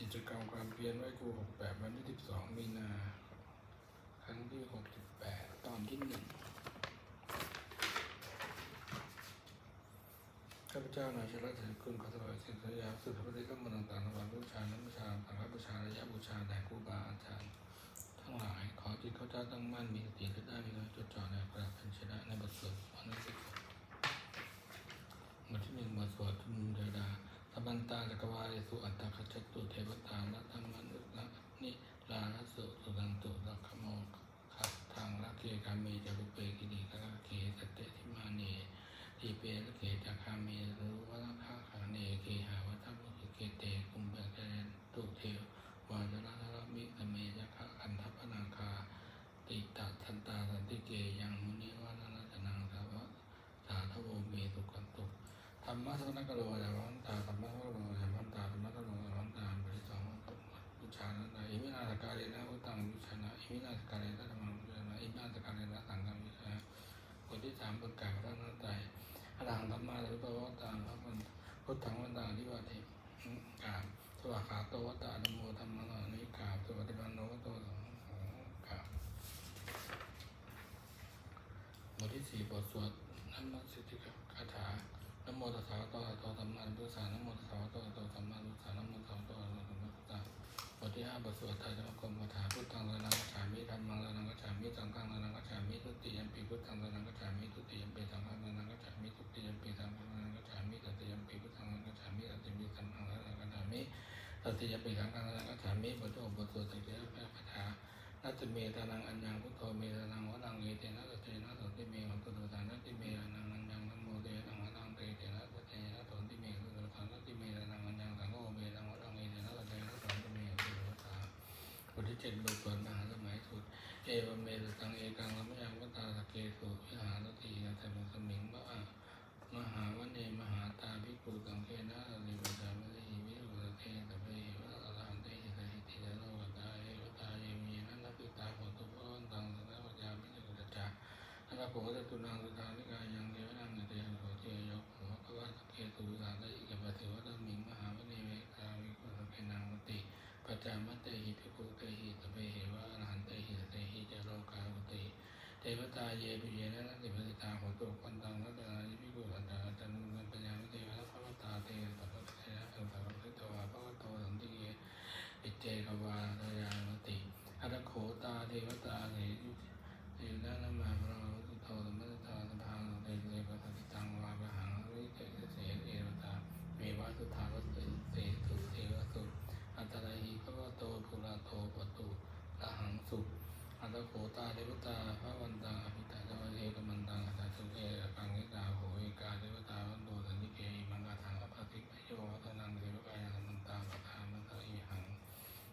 กิจกรรมความเพียรไหว้ครูหกแปดวันที่สิบสองมีนา ครั้งที่หกสิบแปดตอนที่หนึ่งข้าพเจ้านายชลัดเสด็จคุณขอถวายสิ่งสัญญาสุดพระเดชก็มาต่างๆถวายบูชาน้ำบูชาสังฆบูชาระยะบูชาแด่ครูบาอาจารย์ทั้งหลาย ขอจิตข้าพเจ้าตั้งมั่นมีสติและได้มีการจดจ่อในพระพันชนะในบทสวดวันที่สิบบทที่หนึ่งบทสวดทุนเดดา ตบันตาจักรวาลสุอัตตคัจจตุเทวตาละธรรมนุละนิลาลสุสุตันตุละขโมขัดทางละเกกามีจารุเปกินิกะเกสเตติมาเนทีเปละเกจักามีรู้ว่าละฆาขาเนเกหาวัต ตังธรรมาหรือพระวัตตังพระมันพุทธังวันตังที่ว่าเทกาบสวากขาโตวัตตะนโมธรรมะนิกาบสวัสดิปันโนวัตโตสังฆกาบบทที่สี่บทสวดนัมมสิทธิคาถานโมตัสสะโตอะระหะโตสัมมาสัมพุทธัสสะนโมตัสสะโต บทที่ห้าบสวดไตรสรณคมคาถาพุทธังสรณังกัจฉามิธรรมังสรณังกัจฉามิสังฆังสรณังกัจฉามิทุติยมปีพุทธังสรณังกัจฉามิทุติยมปีสังฆังสรณังกัจฉามิทุติยมปีสังฆังสรณังกัจฉามิตติยมปีพุทธังสรณังกัจฉามิตติยมปิสังฆังสรณังกัจฉามิตติยมปีสังฆังนังกัจฉามิบทโอบบทสวดสังเกตพระคาถานัตเมตานังอัญญังพุทโธเมตานังว บทที่เจ็ดบทสวดมหาสมัยสุดเอวเมตตังเอกังละมยังวตาสเกสุวิหารตินะเทมสมิงมะอะมหาวเนมหาตาภิกขุสังเกนะลิปัจจามะหิวิรุตเทตะเปหิวะอรหันเตหิตะหิติยะโลกตาเอวตาเยมีนันทปิตาโหตุพระตังสังฆปัญญาภิกขุตจาอันตะโพตตุนังสุทานิ จามะเตหิภิกขุเตหิตะเปหิวะอรหันเตหิตะเตหิจะโลกาหุติเทวตาเยปิเยนะติปติตาโหตุปันตังนัตตายิพิกุสันตาจันนุนันปัญญาวิเทวะพระวตาเตตัพพะเทนะสังสารพิตวาพระวโตสันติเยอิเจกวาทยานติอัตโขตาเทวตาเนยุเทนะนัมมาพระวุตโตสัมมัตตาสัมพังเตเตปะติตังวาปะหังวิเตเสเอวตาเมวะสุทาวเตเตตุเทวสุอัตตะหิพระวโตภุระโตปตุละหังสุ อัตตโขตาเทวตาพระวันตังอภิตาเทวเทกมันตังอัตตุเกกังเกตาโหเอกาเทวตาวันโตสันติเกมังกาทังอภิติปโยวัฒนังเทวกายามันตาปะทามันตะอีหัง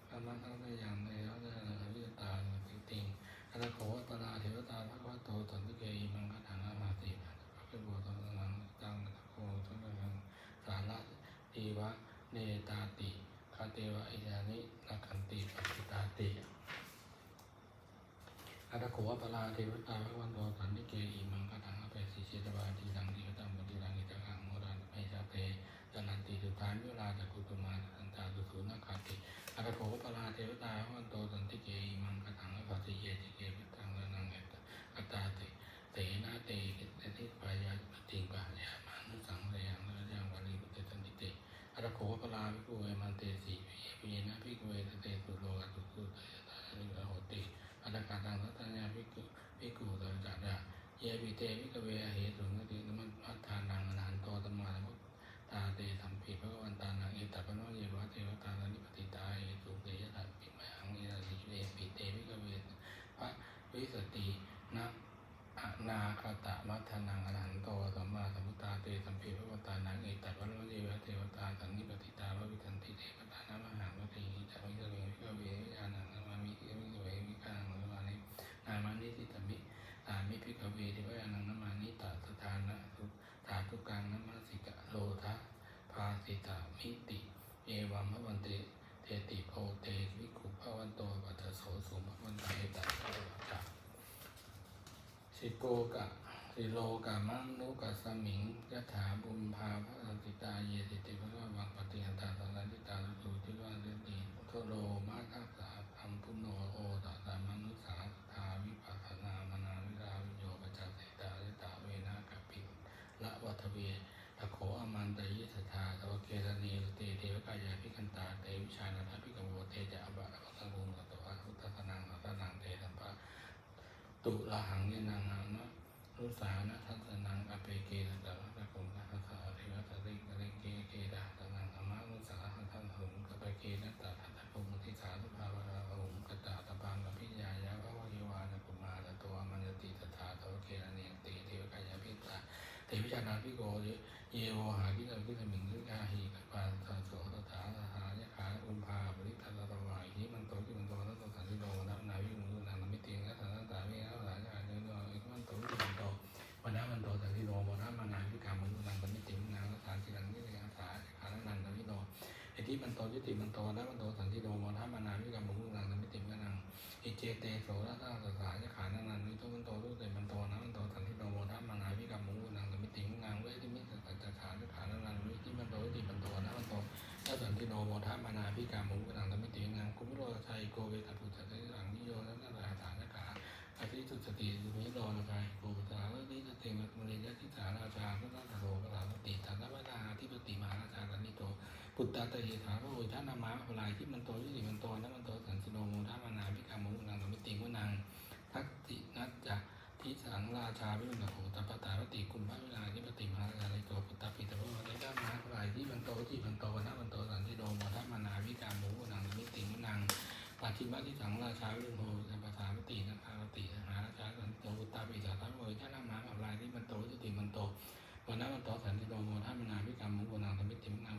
ธรรมะทั้งได้อย่างในแล้วได้อภิตาติติงอัตตโขตาเทวตาพระวันโตสันติเกมังกาทังอภิติพระพุทธโตสังตังอัตตโขสังฆังสาระเอวะ เนตาติคาเตวะอิยานินักขันติปฏิตาติอัตถโขอปลาเทวตาพระวันโตสันนิเกอีมังคทังอเปสิเชตวาทีรังเทวตังปฏิรังอิจังโมรันไมชาเตจันนันติสุทานวิราจกุตุมาสันตาสุสุนักขาติอัตถโขปลาเทวตาพระวันโตสันติเกอิมังคทังอเปสิเยติเกปิตังสนังเอตอัตตาติเตนะเตเตติปายาปฏิปายามานุสังเรยังเรยังวาลีปุตเตสันติเตอัตถโขปลาภิกขุเวมันเตสีภิเยนะภิกขุเวเตสุโลกตุสุตยตาลิโหติ อัตตกาตังสัตญาภิกขุภิกขุตระจัตตาเยปิเตวิกเวเหตุนตินมัตพัทานังอนันโตตมามุตตาเตสัมภิพระวันตานังเอตัปโนเยวะเทวตานันิปติตาเหตุเตยะตัปิมหังเอตสิเวปิเตวิกเวพระวิสตินะอนาคตะมัทานังอนั มิพิกเวทิวานังนมานิตาสถานะสุถาทุกังนมาสิกะโลทะพาสิตามิติ เอวามะวันเตเทติโพเตวิกุภวันโตปัตโสสุมวันเตตัสวัสิโกกะสิโลกะมังนุกะสมิงยะถาบุญภาพระสิตาเยติติพระวังปฏิหันตาสันติตาสุติวาสติโทโรมาคัสสะพัมพุโนโอต เตนีสติเทวกายาพิกันตาเตวิชานาทพิกัโวเตจะอบะอัตตุงสัตวะอุตสนังสัตนังเตสัมปะตุลาหังเนนังหังนะรุสานะทัศนังอเปเกสัตวะตะกุงนะคาเทวะตะริกตะริงเกเกดาตะนังธรรมะรุสาหังทันหงกะปเกนะตาทัตตะพุงทิสาลุภาวะหงกะตาตะบังกะพิญญายะวะวิวานะกุมาตะตัวมัญติตถาทะเกนียติเทวกายาพิคันตาเทวิชานาพิโกย เยวหาคิตะคิตะมิงคิกาหีกะปาตะโสตถาตถายะขาอุมภาบริทัตตะวายหิมันโตที่มันโตนะโตสันติโนนะนาวิมุนัง ไอที่มันโตจิติมันโตนะมันโตสันติโนโมนะมานาวิกามุนังนมิติงนังอิเจเตโสนะสาสสายะขานันนันวิโตมันโตรูปเตมันโตนะมันโตสันติโนโมนะมานาวิกามุนังนมิติงนางเวทิมิสัจจขาขานันนันวิที่มันโตจิมันโตนะมันโตถ้าสันติโนโมทัมานาพิการมุกนังธรรมิติงานกุมิโรชัยโกเวตปุจจติสังนิโยนันตราฐานกาอาทิสุสติมิ ปุตตะตะเยถาพระโอท่านามาพลายที่มันโตยุติมันโตนะมันโตสันติโนโมทัมานาพิการมุกนังธรรมิติงวนังทักตินัจจะทิสังราชาวิรุณโหตปตาปติกุมพระวิลาทิปติมาราชาลิโตปุตตะปิตะพระโอท่านามาพลายที่มันโตที่มันโตนะมันโตสันติโนโมทัมานาพิการมุกนังธรรมิติงวนังปาจิมาที่สังราชาวิรุณโหสัมปทาปตินะคาปติมหาราชาสันโตอุตตาปิสาทัพโอท่านามาอับลายที่มันโตจุติมันโตวันนั้นมันโตสันติโนโมท่ามนาวิกรรมมุนังธรรมิติมนัง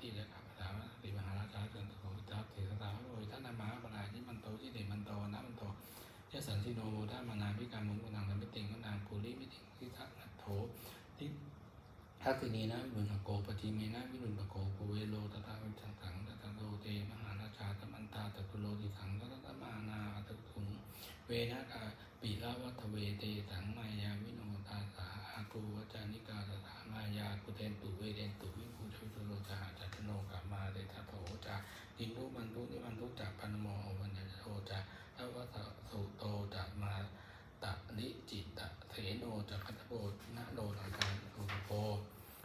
ติและข้าพเจ้าติมหาราชาสันโตอุตตาปิสาทัพโอยท่านามาอับลายที่มันโตจุติมันโตนนั้นมันโตยะสันติโนท่ามานาวิกรรมมุกนังธรรมิติงก็นังปุริมิติทิทัตโถทิทัตินีนะวิรุณโกปฏิเมนะวิรุณโกภูเวโลตถาวิสังสังตถาโตเตมหาราชาตมันตาตะกุโลติสังตถามานาตะคุงเวนะกาปิละวัฏเวเตสังมายาวิโนตาสาอากูวจานิกาตถามายากุเทนตุเวเดนตุวิภูชุตุโลจาจัตโนกัมมาเดทัตโถจาอินทุมันทุนิมันทุจากพันโมอวันยโทจาทวัสสุโตจะมาตะนิจิตตะเถโนจะคัตโบนะโนนาการโอโภ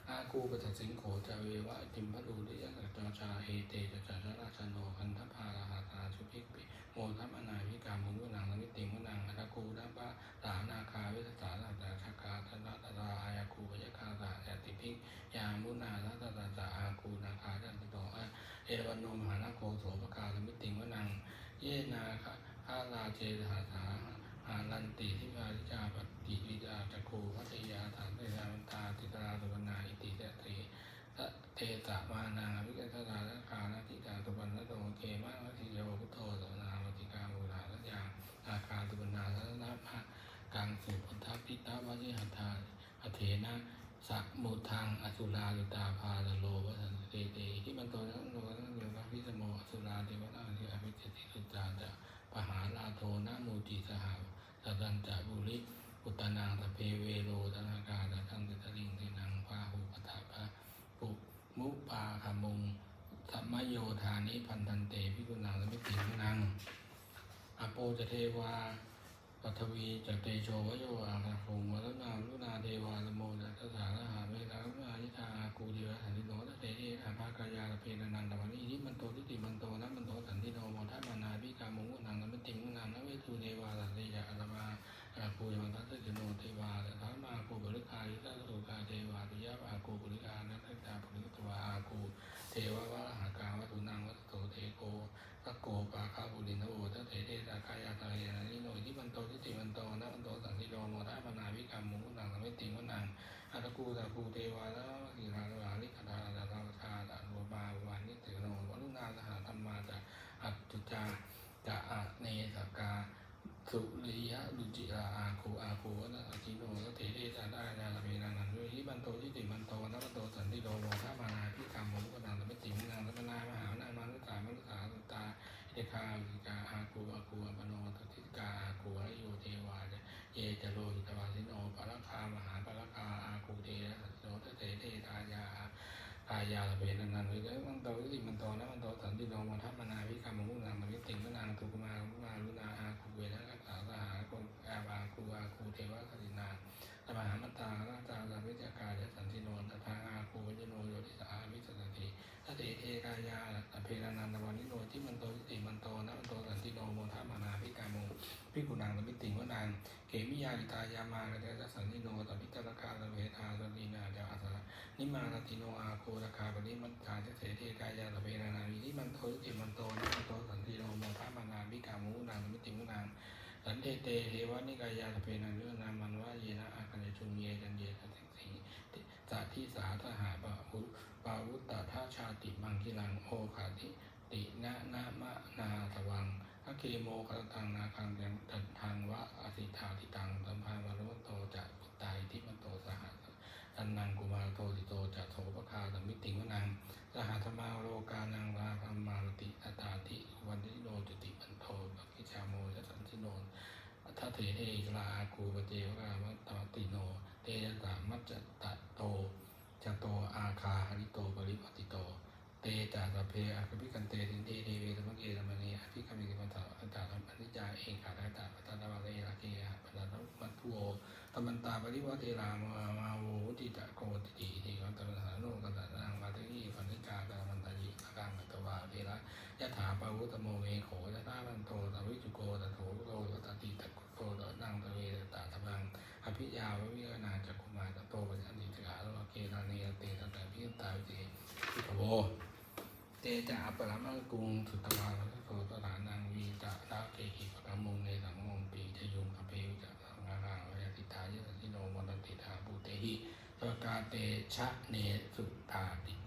อาคูปตั สิงโขจาเววะติมพะดูริยสัจจาชาเอเตจจาชราชโนคันทพาราหาตาสุภิกปิโมทัมนาวิกามุงวนังนมิติมุนังอัตคูดัปะสานาคาเวสสาลาตาชากาธนาตราอายาคูปยคาตาแอติพิกยามุนาทัตตาจาอาคูนาคาจันติโตเอวันโนมหานาโคโสภกาลมิติมุนัง เยนาคาคาลาเจหาสาอาลันติทิวาริจาปฏิวิจาจักโคพัทยาฐานเตยามันตาติตราสุวรรณาอิติเตเตเตตะมานาวิกัสสาลคานาติตาสุวรรณโตเกมาวัติโยพุทโธสนาวติกาโมราลยาอาคาสุวรรณาสันาภะกังสุพุทธปิตาวจิหัตถาอเถนะสักมุทังอสุราลิตาพาลโลวัสันเตเตที่มันโตนั้นโลนั้นโยนะพิสโมอสุราเทวนาเทิอภิเจติสุจาจะปหาลาโทนะมูจิสหาสัตันจะบุริอุตนางตะเพเวโรธนากาตะทังติตลิงตินังพาหุปทาภะปุมุปาขมุงธรรม โยธานิพันธันเตพิกุณังและมิติมุนังอโปจะเทวาปัทวีจะเตโชวโยอาคาคงวัลนาลุนาเทวาลโมจะทสาระหาเมตาลุนายิทากูเทวะหันติโนตเต คูอาคูวนะอจิโนสเถเทตาได้ดาลเมนานันด้วยที่มันโตที่ติมันโตนะมันโตสันติโนโมทัมานาพิกรรมมุกนังสมิติมุนังสมนามหานามนุสามนุสาสุตาเอคาวิกาอาคูอาคูอปโนทติกาอาคูอโยเทวาเยจโลหิตวาสิโนปะละคามหาปะละคาอาคูเทนะสันโนทเตเทตายากายาละเวนันนันวิเดมันโตวิติมันโตนะมันมทัมนาวิกรรมมุนังมวิติมนางตุกมาลุมาลุนาอาคูเวนะกัสสาสหาโกอาบาคูอาคูเทวะสตินาตมหามัตตาราชาสัมวิจกายสันติโนตถาอาคูวิจโนโยติสาวิสสติทเตเทกายาตเพรนันตวันนิโนที่มันโตวิติมันโตนะมันโตสันติโนมทัมนา วิกรรมมุพิกุนางสมิติงวนางเกมิยาลิตายามากระเดชสันนิโนตัพิจารกาลเวทาสลีนาจาอาสระนิมาลติโนอาโคราคาปริมันตาเจเสเทกายาตเวนานาวินิมันโทติมันโตนิมันโตสันติโนโมทามานาบิกามุนางสมิติวนางสันเทเตเทวานิกายาสเปนันเรื่องนามันว่าเยนะอาคันยชุมเยจันเยสันสิสีสัตทิสาทหาปะหุปาวุตตาทาชาติมังคิลังโอขาติตินะนามะนาตวัง พระเคโมกตตังนาคังยังตันทังวะอสิทาติตังสัมภาวะรุโตจะปุตตายที่มันโตสหัสตันนังกุมารโตติโตจะโสปคาสมิติวนังสหัธมาโลกานังลาภมารติอัตตาติวันติโนจุติมันโทปักิชาโมยสันติโนทัเถเอกลาคูปเจวรามัตติโน เตยตามัจจตโตจโตอาคาหริโตปริปติโต เตจาสเพอาคพิกันเตสิ งขาดาตาปัตตานาเวราเกหะปัตตามัตโอตมันตาปริวัติรามามาโวติตะโกติติทีกันตมสานุกันตะนางมาติปัญญกาตะมันตายิอากังกัตวาเวระยะถาปาวุตโมเวโขยะตามันโตตวิจุโกตะโถโตตติตะโกตะนังตะเวตาตะบังอภิยาววิรนาจักกุมารตะโตปัญญาติกาโลเกนาเนเตตะต่พิตาวิเตพิกโว เตจะอปรมังกุงสุตวาลโสตถานังวีตะลาเกหิปะมุงในสังมงปีจะยุงอภิวจะสังฆาวยติตายะสิโนวันติทาบูเตหิสกาเตชะเนสุตาติ